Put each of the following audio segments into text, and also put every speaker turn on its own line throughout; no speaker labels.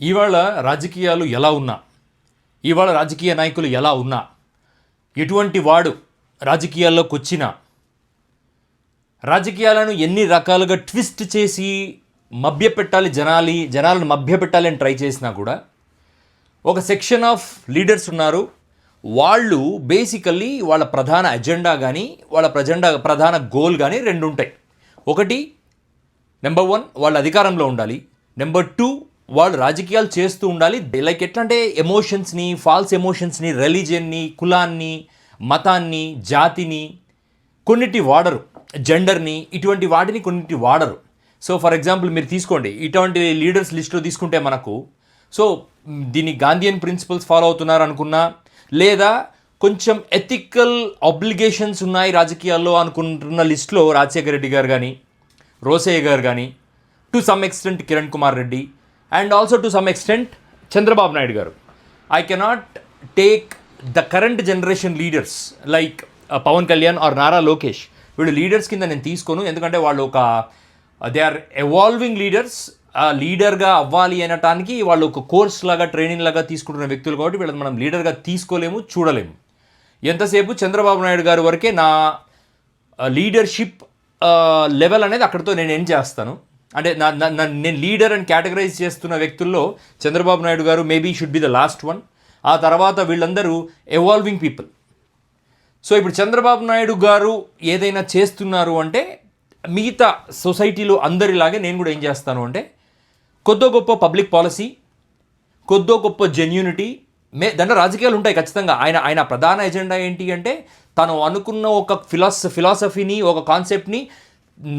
ఇవాళ రాజకీయాలు ఎలా ఉన్నా ఇవాళ రాజకీయ నాయకులు ఎలా ఉన్నా ఎటువంటి వాడు రాజకీయాల్లోకి వచ్చినా రాజకీయాలను ఎన్ని రకాలుగా ట్విస్ట్ చేసి మభ్యపెట్టాలి జనాలి జనాలను మభ్యపెట్టాలి అని ట్రై చేసినా కూడా ఒక సెక్షన్ ఆఫ్ లీడర్స్ ఉన్నారు. వాళ్ళు బేసికల్లీ వాళ్ళ ప్రధాన అజెండా కానీ వాళ్ళ ప్రజెండా ప్రధాన గోల్ కానీ రెండు ఉంటాయి ఒకటి నెంబర్ వన్ వాళ్ళు అధికారంలో ఉండాలి. నెంబర్ టూ వాళ్ళు రాజకీయాలు చేస్తూ ఉండాలి. లైక్ ఎట్లా అంటే ఎమోషన్స్ని ఫాల్స్ ఎమోషన్స్ని రిలీజియన్ని కులాన్ని మతాన్ని జాతిని కొన్నిటి వాడరు. జెండర్ని ఇటువంటి వాటిని కొన్నిటి వాడరు. సో ఫర్ ఎగ్జాంపుల్ మీరు తీసుకోండి. ఇటువంటి లీడర్స్ లిస్ట్లో తీసుకుంటే మనకు సో దీన్ని గాంధీయన్ ప్రిన్సిపల్స్ ఫాలో అవుతున్నారు అనుకున్నా లేదా కొంచెం ఎథికల్ అబ్లిగేషన్స్ ఉన్నాయి రాజకీయాల్లో అనుకుంటున్న లిస్ట్లో రాజశేఖర రెడ్డి గారు కానీ రోసయ్య గారు కానీ to some extent Kiran Kumar Reddy and also to some extent Chandrababu Naidu garu. I cannot take the current generation leaders like Pawan Kalyan or Nara Lokesh. వీళ్ళు లీడర్స్ కింద నేను తీసుకోను. ఎందుకంటే వాళ్ళు ఒక దే ఆర్ ఎవాల్వింగ్ లీడర్స్ లీడర్గా అవ్వాలి అనటానికి వాళ్ళు ఒక కోర్స్ లాగా ట్రైనింగ్ లాగా తీసుకుంటున్న వ్యక్తులు కాబట్టి వీళ్ళని మనం లీడర్గా తీసుకోలేము చూడలేము. ఎంతసేపు చంద్రబాబు నాయుడు గారి వరకే నా లీడర్షిప్ లెవెల్ అనేది అక్కడితో నేను ఏం చేస్తాను. అంటే నా నేను లీడర్ అని కేటగరైజ్ చేస్తున్న వ్యక్తుల్లో Chandrababu Naidu garu maybe should be the last one ఆ తర్వాత వీళ్ళందరూ ఎవాల్వింగ్ పీపుల్ సో ఇప్పుడు చంద్రబాబు నాయుడు గారు ఏదైనా చేస్తున్నారు అంటే మిగతా సొసైటీలో అందరిలాగే నేను కూడా ఏం చేస్తాను అంటే కొద్దో గొప్ప పబ్లిక్ పాలసీ కొద్దో గొప్ప జెన్యూనిటీ మే దాంట్లో రాజకీయాలు ఉంటాయి ఖచ్చితంగా. ఆయన ఆయన ప్రధాన ఎజెండా ఏంటి అంటే తను అనుకున్న ఒక ఫిలాస ఫిలాసఫీని ఒక కాన్సెప్ట్ని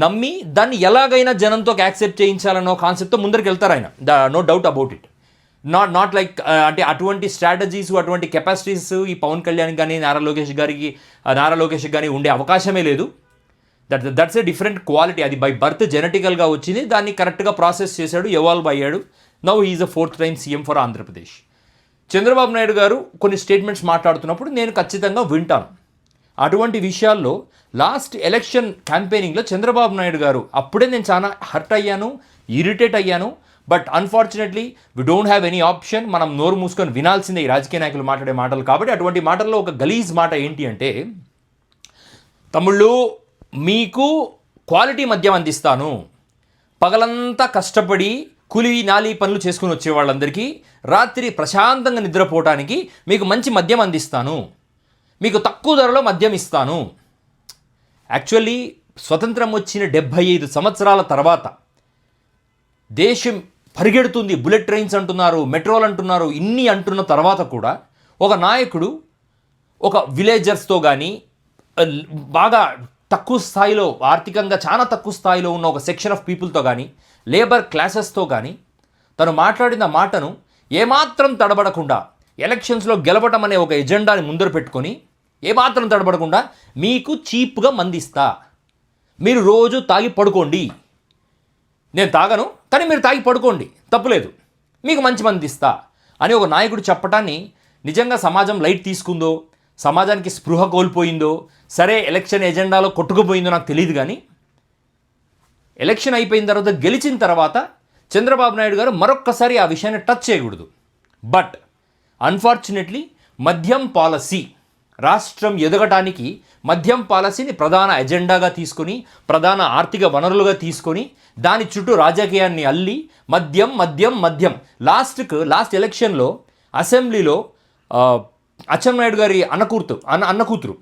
నమ్మి దాన్ని ఎలాగైనా జనంతో యాక్సెప్ట్ చేయించాలన్న కాన్సెప్ట్తో ముందరికి వెళ్తారు ఆయన. The no doubt about it not not like అంటే అటువంటి స్ట్రాటజీస్ అటువంటి కెపాసిటీస్ ఈ పవన్ కళ్యాణ్ కానీ నారా లోకేష్ గారికి ఆ, నారా లోకేష్ కానీ ఉండే అవకాశమే లేదు. That that's a different quality అది బై బర్త్ జెనెటికల్గా వచ్చింది. దాన్ని కరెక్ట్గా ప్రాసెస్ చేశాడు ఎవాల్వ్ అయ్యాడు. Now is a fourth time CM for Andhra Pradesh Chandrababu Naidu garu కొన్ని స్టేట్మెంట్స్ మాట్లాడుతున్నప్పుడు నేను ఖచ్చితంగా వింటాను. అటువంటి విషయాల్లో లాస్ట్ ఎలక్షన్ క్యాంపెయినింగ్లో చంద్రబాబు నాయుడు గారు. అప్పుడే నేను చాలా హర్ట్ అయ్యాను ఇరిటేట్ అయ్యాను. But unfortunately we don't have any option. మనం నోరు మూసుకొని వినాల్సిందే ఈ రాజకీయ నాయకులు మాట్లాడే మాటలు. కాబట్టి అటువంటి మాటల్లో ఒక గలీజ్ మాట ఏంటి అంటే తమ్ముళ్ళు మీకు క్వాలిటీ మద్యం అందిస్తాను. పగలంతా కష్టపడి కూలి నాలి పనులు చేసుకుని వచ్చే వాళ్ళందరికీ రాత్రి ప్రశాంతంగా నిద్రపోవటానికి మీకు మంచి మద్యం అందిస్తాను. మీకు తక్కువ ధరలో మద్యం ఇస్తాను. యాక్చువల్లీ స్వతంత్రం వచ్చిన డెబ్భై ఐదు సంవత్సరాల తర్వాత దేశం పరిగెడుతుంది బుల్లెట్ ట్రైన్స్ అంటున్నారు మెట్రోలు అంటున్నారు ఇన్ని అంటున్న తర్వాత కూడా ఒక నాయకుడు ఒక విలేజర్స్తో కానీ బాగా తక్కువ స్థాయిలో ఆర్థికంగా చాలా తక్కువ స్థాయిలో ఉన్న ఒక సెక్షన్ ఆఫ్ పీపుల్తో కానీ లేబర్ క్లాసెస్తో కానీ తను మాట్లాడిన మాటను ఏమాత్రం తడబడకుండా ఎలక్షన్స్లో గెలవటం అనే ఒక ఎజెండాని ముందర పెట్టుకొని ఏమాత్రం తడబడకుండా మీకు చీప్గా మందిస్తా. మీరు రోజు తాగి పడుకోండి. నేను తాగను కానీ మీరు తాగి పడుకోండి. తప్పులేదు. మీకు మంచి మందిస్తా అని ఒక నాయకుడు చెప్పటాన్ని నిజంగా సమాజం లైట్ తీసుకుందో సమాజానికి స్పృహ కోల్పోయిందో సరే ఎలక్షన్ ఎజెండాలో కొట్టుకుపోయిందో నాకు తెలియదు కానీ ఎలక్షన్ అయిపోయిన తర్వాత గెలిచిన తర్వాత చంద్రబాబు నాయుడు గారు మరొక్కసారి ఆ విషయాన్ని టచ్ చేయకూడదు. బట్ అన్ఫార్చునేట్లీ మద్యం పాలసీ రాష్ట్రం ఎదగటానికి మద్యం పాలసీని ప్రధాన ఎజెండాగా తీసుకొని ప్రధాన ఆర్థిక వనరులుగా తీసుకొని దాని చుట్టూ రాజకీయాన్ని అల్లి మద్యం మద్యం మద్యం. లాస్ట్కు లాస్ట్ ఎలక్షన్లో అసెంబ్లీలో అచ్చెన్నాయుడు గారి అన్న అన్న అన్న కూతురు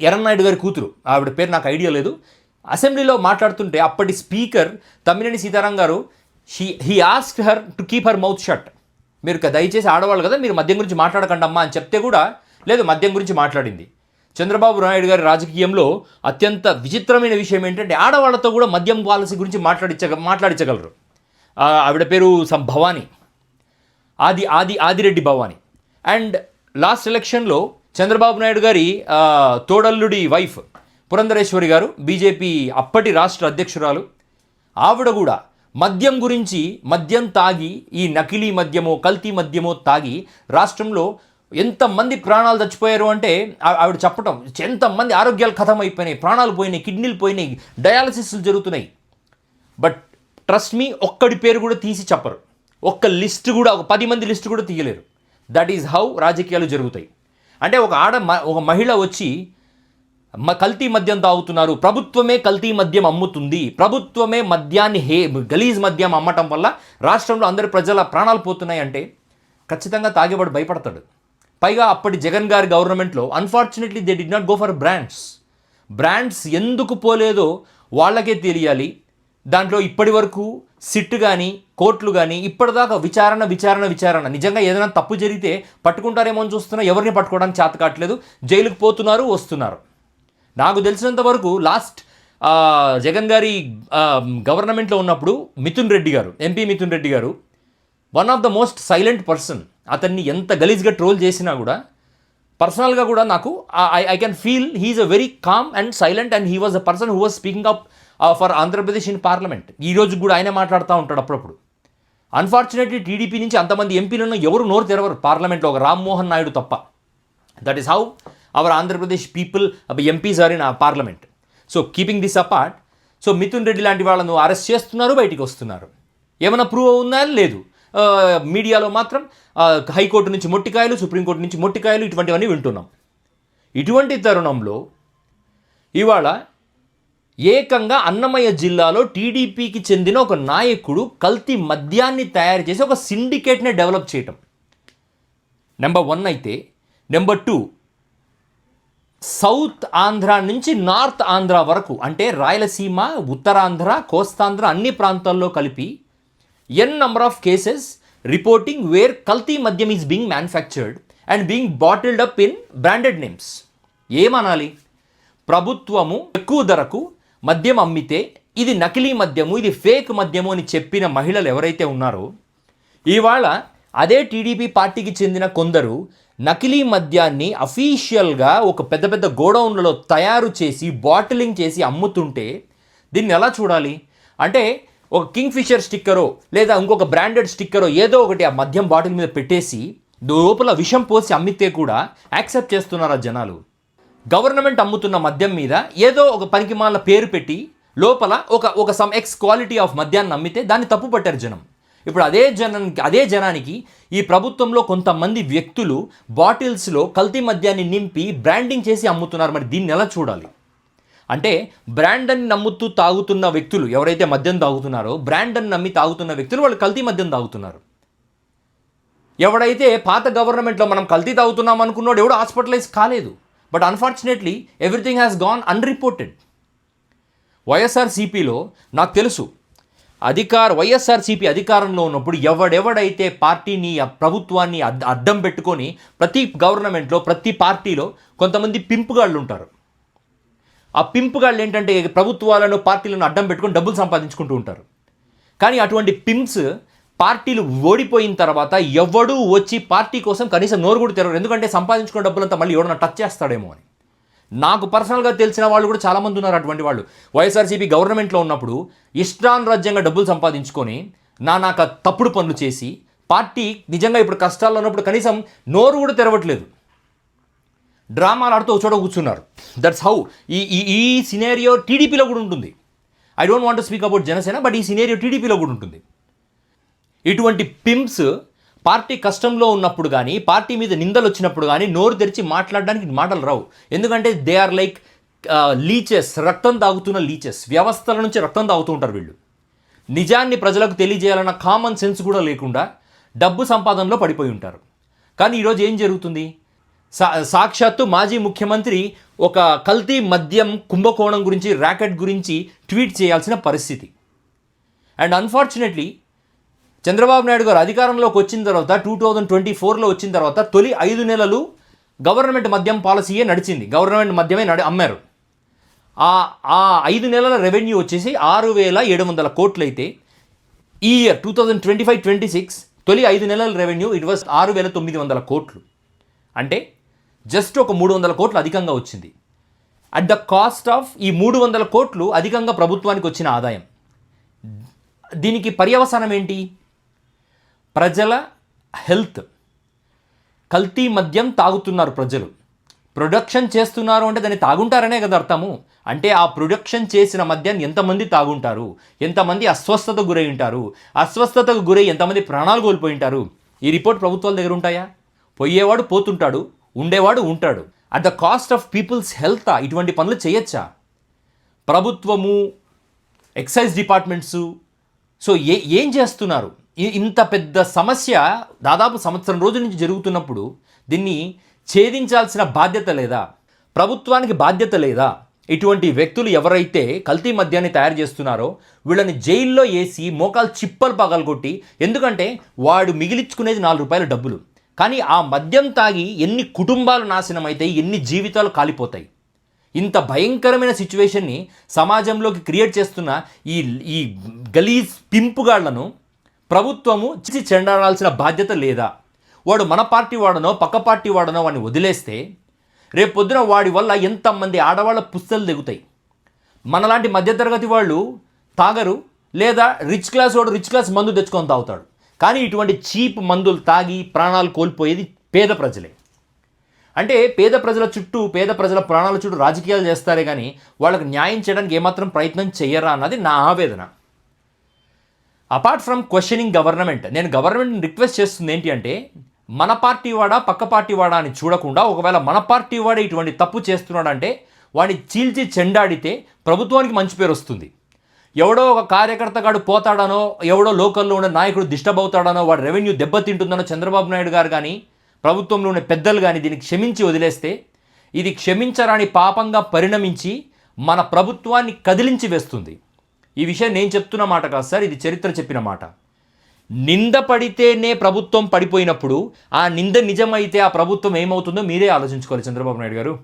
ఎర్రన్నాయుడు గారి కూతురు ఆవిడ పేరు నాకు ఐడియా లేదు. అసెంబ్లీలో మాట్లాడుతుంటే అప్పటి speaker Tammineni Sitaram garu she he ask her to keep her mouth shut. మీరు దయచేసి ఆడవాళ్ళు కదా మీరు మద్యం గురించి మాట్లాడకండి అమ్మా అని చెప్తే కూడా లేదు మద్యం గురించి మాట్లాడింది. చంద్రబాబు నాయుడు గారి రాజకీయంలో అత్యంత విచిత్రమైన విషయం ఏంటంటే ఆడవాళ్ళతో కూడా మద్యం పాలసీ గురించి మాట్లాడించ మాట్లాడించగలరు ఆవిడ పేరు సం భవానీ. ఆది ఆది ఆదిరెడ్డి భవాని. అండ్ లాస్ట్ ఎలక్షన్లో చంద్రబాబు నాయుడు గారి తోడల్లుడి వైఫ్ పురంధరేశ్వరి గారు బీజేపీ అప్పటి రాష్ట్ర అధ్యక్షురాలు. ఆవిడ కూడా మద్యం గురించి మద్యం తాగి ఈ నకిలీ మద్యమో కల్తీ మద్యమో తాగి రాష్ట్రంలో ఎంతమంది ప్రాణాలు చచ్చిపోయారు అంటే ఆవిడ చెప్పటం ఎంతమంది ఆరోగ్యాలు ఖతం అయిపోయినాయి ప్రాణాలు పోయినాయి కిడ్నీలు పోయినాయి డయాలసిస్లు జరుగుతున్నాయి. బట్ ట్రస్ట్ మీ ఒక్కడి పేరు కూడా తీసి చెప్పరు. ఒక్క లిస్ట్ కూడా ఒక పది మంది లిస్ట్ కూడా తీయలేరు. దట్ ఈజ్ హౌ రాజకీయాలు జరుగుతాయి. అంటే ఒక ఆడ మ- ఒక మహిళ వచ్చి మ కల్తీ మద్యం తాగుతున్నారు ప్రభుత్వమే కల్తీ మద్యం అమ్ముతుంది ప్రభుత్వమే మద్యాన్ని హే గలీజ్ మద్యం అమ్మటం వల్ల రాష్ట్రంలో అందరి ప్రజల ప్రాణాలు పోతున్నాయి అంటే ఖచ్చితంగా తాగేవాడు భయపడతాడు. పైగా అప్పటి జగన్ గారి గవర్నమెంట్లో unfortunately they did not go for brands brands ఎందుకు పోలేదో వాళ్ళకే తెలియాలి. దాంట్లో ఇప్పటి వరకు సిట్ కానీ కోర్టులు కానీ ఇప్పటిదాకా విచారణ విచారణ విచారణ. నిజంగా ఏదైనా తప్పు జరిగితే పట్టుకుంటారేమో అని చూస్తున్నా ఎవరిని పట్టుకోవడానికి చేత కావట్లేదు. జైలుకు పోతున్నారు వస్తున్నారు. నాకు తెలిసినంత వరకు లాస్ట్ జగన్ గారి గవర్నమెంట్లో ఉన్నప్పుడు మిథున్ రెడ్డి గారు MP Mithun Reddy garu one of the most silent person అతన్ని ఎంత గలీజ్గా ట్రోల్ చేసినా కూడా పర్సనల్గా కూడా నాకు I I can feel he is a very calm and silent and he was a person who was speaking up for Andhra Pradesh in parliament ఈ రోజు కూడా ఆయనే మాట్లాడుతూ ఉంటాడు అప్పుడప్పుడు. అన్ఫార్చునేట్లీ టీడీపీ నుంచి అంతమంది ఎంపీలను ఎవరు నోరు తెరవరు. పార్లమెంట్లో ఒక రామ్మోహన్ నాయుడు తప్ప. That is how our Andhra Pradesh people MPs are in parliament so keeping this apart so Mithun Reddy లాంటి వాళ్ళను అరెస్ట్ చేస్తున్నారు బయటికి వస్తున్నారు. ఏమైనా ప్రూవ్ ఉందా లేదు. మీడియాలో మాత్రం హైకోర్టు నుంచి మొట్టికాయలు సుప్రీంకోర్టు నుంచి మొట్టికాయలు ఇటువంటివన్నీ వింటున్నాం. ఇటువంటి తరుణంలో ఇవాళ ఏకంగా అన్నమయ్య జిల్లాలో టీడీపీకి చెందిన ఒక నాయకుడు కల్తీ మద్యాన్ని తయారు చేసి ఒక సిండికేట్ని డెవలప్ చేయటం. నెంబర్ వన్ అయితే నెంబర్ టూ సౌత్ ఆంధ్ర నుంచి నార్త్ ఆంధ్ర వరకు అంటే రాయలసీమ ఉత్తరాంధ్ర కోస్తాంధ్ర అన్ని ప్రాంతాల్లో కలిపి N number of cases reporting where కల్తీ మద్యం is being manufactured and being bottled up in branded names ఏమనాలి? ప్రభుత్వము ఎక్కువ ధరకు మద్యం అమ్మితే ఇది నకిలీ మద్యము ఇది ఫేక్ మద్యము అని చెప్పిన మహిళలు ఎవరైతే ఉన్నారో ఇవాళ అదే టీడీపీ పార్టీకి చెందిన కొందరు నకిలీ మద్యాన్ని అఫీషియల్గా ఒక పెద్ద పెద్ద గోడౌన్లలో తయారు చేసి బాటిలింగ్ చేసి అమ్ముతుంటే దీన్ని ఎలా చూడాలి? అంటే ఒక కింగ్ ఫిషర్ స్టిక్కరో లేదా ఇంకొక బ్రాండెడ్ స్టిక్కరో ఏదో ఒకటి ఆ మద్యం బాటిల్ మీద పెట్టేసి లోపల విషం పోసి అమ్మితే కూడా యాక్సెప్ట్ చేస్తున్నారా జనాలు? గవర్నమెంట్ అమ్ముతున్న మద్యం మీద ఏదో ఒక పనికిమాల పేరు పెట్టి లోపల ఒక ఒక సమ్ ఎక్స్ క్వాలిటీ ఆఫ్ మద్యాన్ని అమ్మితే దాన్ని తప్పు పట్టారు జనం. ఇప్పుడు అదే జనానికి అదే జనానికి ఈ ప్రభుత్వంలో కొంతమంది వ్యక్తులు బాటిల్స్లో కల్తీ మద్యాన్ని నింపి బ్రాండింగ్ చేసి అమ్ముతున్నారు. మరి దీన్ని ఎలా చూడాలి? అంటే బ్రాండ్ అని నమ్ముతూ తాగుతున్న వ్యక్తులు ఎవరైతే మద్యం తాగుతున్నారో బ్రాండ్ అని నమ్మి తాగుతున్న వ్యక్తులు వాళ్ళు కల్తీ మద్యం తాగుతున్నారు. ఎవడైతే పాత గవర్నమెంట్లో మనం కల్తీ తాగుతున్నాం అనుకున్నాడు ఎవడు హాస్పిటలైజ్ కాలేదు. But unfortunately everything has gone unreported. వైఎస్ఆర్సీపీలో నాకు తెలుసు అధికార వైఎస్ఆర్సీపీ అధికారంలో ఉన్నప్పుడు ఎవడెవడైతే పార్టీని ప్రభుత్వాన్ని అద్ అడ్డం పెట్టుకొని ప్రతి గవర్నమెంట్లో ప్రతి పార్టీలో కొంతమంది పింపుగాళ్ళు ఉంటారు ఆ పింపుగాళ్ళు ఏంటంటే ప్రభుత్వాలను పార్టీలను అడ్డం పెట్టుకొని డబ్బులు సంపాదించుకుంటూ ఉంటారు. కానీ అటువంటి పింప్స్ పార్టీలు ఓడిపోయిన తర్వాత ఎవడూ వచ్చి పార్టీ కోసం కనీసం నోరు కూడా తెరవరు. ఎందుకంటే సంపాదించుకున్న డబ్బులంతా మళ్ళీ ఎవడన్నా టచ్ చేస్తాడేమో అని. నాకు పర్సనల్గా తెలిసిన వాళ్ళు కూడా చాలామంది ఉన్నారు అటువంటి వాళ్ళు. వైఎస్ఆర్సీపీ గవర్నమెంట్లో ఉన్నప్పుడు ఇష్టానురాజ్యంగా డబ్బులు సంపాదించుకొని నా నాకు తప్పుడు పనులు చేసి పార్టీ నిజంగా ఇప్పుడు కష్టాల్లో ఉన్నప్పుడు కనీసం నోరు కూడా తెరవట్లేదు. డ్రామాలు ఆడుతూ చోట కూర్చున్నారు. దట్స్ హౌ ఈ ఈ ఈ సినేరియో టీడీపీలో కూడా ఉంటుంది. I don't want speak about Janasena but ఈ సినేరియో టీడీపీలో కూడా ఉంటుంది. ఇటువంటి పిమ్స్ పార్టీ కష్టంలో ఉన్నప్పుడు కానీ పార్టీ మీద నిందలు వచ్చినప్పుడు కానీ నోరు తెరిచి మాట్లాడడానికి మాటలు రావు. ఎందుకంటే దే ఆర్ లైక్ లీచెస్ రక్తం తాగుతున్న లీచెస్ వ్యవస్థల నుంచి రక్తం తాగుతూ ఉంటారు వీళ్ళు. నిజాన్ని ప్రజలకు తెలియజేయాలన్న కామన్ సెన్స్ కూడా లేకుండా డబ్బు సంపాదనలో పడిపోయి ఉంటారు. కానీ ఈరోజు ఏం జరుగుతుంది? సా సాక్షాత్తు మాజీ ముఖ్యమంత్రి ఒక కల్తీ మద్యం కుంభకోణం గురించి ర్యాకెట్ గురించి ట్వీట్ చేయాల్సిన పరిస్థితి. అండ్ అన్ఫార్చునేట్లీ చంద్రబాబు నాయుడు గారు అధికారంలోకి వచ్చిన తర్వాత టూ థౌజండ్ ట్వంటీ ఫోర్లో వచ్చిన తర్వాత తొలి ఐదు నెలలు గవర్నమెంట్ మద్యం పాలసీయే నడిచింది. గవర్నమెంట్ మద్యమే నడి అమ్మారు. ఆ ఆ ఐదు నెలల రెవెన్యూ వచ్చేసి ఆరు వేల ఏడు వందల కోట్లు అయితే ఈ year two thousand twenty five twenty six తొలి ఐదు నెలల రెవెన్యూ ఇట్ వాస్ ఆరు వేల తొమ్మిది వందల కోట్లు. అంటే జస్ట్ ఒక మూడు వందల కోట్లు అధికంగా వచ్చింది. అట్ ద కాస్ట్ ఆఫ్ ఈ మూడు వందల కోట్లు అధికంగా ప్రభుత్వానికి వచ్చిన ఆదాయం. దీనికి పర్యవసానం ఏంటి? ప్రజల హెల్త్. కల్తీ మద్యం తాగుతున్నారు ప్రజలు. ప్రొడక్షన్ చేస్తున్నారు అంటే దాన్ని తాగుంటారనే కదా అర్థము. అంటే ఆ ప్రొడక్షన్ చేసిన మద్యాన్ని ఎంతమంది తాగుంటారు? ఎంతమంది అస్వస్థతకు గురై ఉంటారు? అస్వస్థతకు గురై ఎంతమంది ప్రాణాలు కోల్పోయి ఉంటారు? ఈ రిపోర్ట్ ప్రభుత్వాల దగ్గర ఉంటాయా? పోయేవాడు పోతుంటాడు. ఉండేవాడు ఉంటాడు. At the cost of people's health ఇటువంటి పనులు చేయొచ్చా? ప్రభుత్వము ఎక్సైజ్ డిపార్ట్మెంట్సు సో ఏ ఏం చేస్తున్నారు? ఇంత పెద్ద సమస్య దాదాపు సంవత్సరం రోజుల నుంచి జరుగుతున్నప్పుడు దీన్ని ఛేదించాల్సిన బాధ్యత లేదా? ప్రభుత్వానికి బాధ్యత లేదా? ఇటువంటి వ్యక్తులు ఎవరైతే కల్తీ మద్యాన్ని తయారు చేస్తున్నారో వీళ్ళని జైల్లో వేసి మోకాలు చిప్పలు పగలగొట్టి ఎందుకంటే వాడు మిగిలించుకునేది నాలుగు రూపాయల డబ్బులు. కానీ ఆ మద్యం తాగి ఎన్ని కుటుంబాలు నాశనం అవుతాయి ఎన్ని జీవితాలు కాలిపోతాయి. ఇంత భయంకరమైన సిచ్యువేషన్ని సమాజంలోకి క్రియేట్ చేస్తున్న ఈ ఈ గలీజ్ పింపుగాళ్ళను ప్రభుత్వము చిచి చెండాడాల్సిన బాధ్యత లేదా? వాడు మన పార్టీ వాడనో పక్క పార్టీ వాడనో వాడిని వదిలేస్తే రేపొద్దున వాడి వల్ల ఎంతమంది ఆడవాళ్ళ పుస్తలు దిగుతాయి మనలాంటి మధ్యతరగతి వాళ్ళు తాగరు లేదా రిచ్ క్లాస్ వాడు రిచ్ క్లాస్ మందు తెచ్చుకొని తాగుతాడు. కానీ ఇటువంటి చీప్ మందులు తాగి ప్రాణాలు కోల్పోయేది పేద ప్రజలే. అంటే పేద ప్రజల చుట్టూ పేద ప్రజల ప్రాణాల చుట్టూ రాజకీయాలు చేస్తారే కానీ వాళ్ళకి న్యాయం చేయడానికి ఏమాత్రం ప్రయత్నం చేయరా అన్నది నా ఆవేదన. అపార్ట్ ఫ్రమ్ క్వశ్చనింగ్ గవర్నమెంట్ నేను గవర్నమెంట్ని రిక్వెస్ట్ చేస్తుంది ఏంటి అంటే మన పార్టీ వాడా పక్క పార్టీ వాడా అని చూడకుండా ఒకవేళ మన పార్టీ వాడే ఇటువంటి తప్పు చేస్తున్నాడంటే వాడిని చీల్చి చెండాడితే ప్రభుత్వానికి మంచి పేరు వస్తుంది. ఎవడో ఒక కార్యకర్త గాడు పోతాడనో ఎవడో లోకల్లో ఉన్న నాయకుడు డిస్టర్బ్ అవుతాడనో వాడు రెవెన్యూ దెబ్బతింటుందనో చంద్రబాబు నాయుడు గారు కానీ ప్రభుత్వంలో ఉన్న పెద్దలు కానీ దీన్ని క్షమించి వదిలేస్తే ఇది క్షమించరాని పాపంగా పరిణమించి మన ప్రభుత్వాన్ని కదిలించి వేస్తుంది. ఈ విషయం నేను చెప్తున్న మాట కాదు సార్ ఇది చరిత్ర చెప్పిన మాట. నింద పడితేనే ప్రభుత్వం పడిపోయినప్పుడు ఆ నింద నిజమైతే ఆ ప్రభుత్వం ఏమవుతుందో మీరే ఆలోచించుకోవాలి చంద్రబాబు నాయుడు గారు.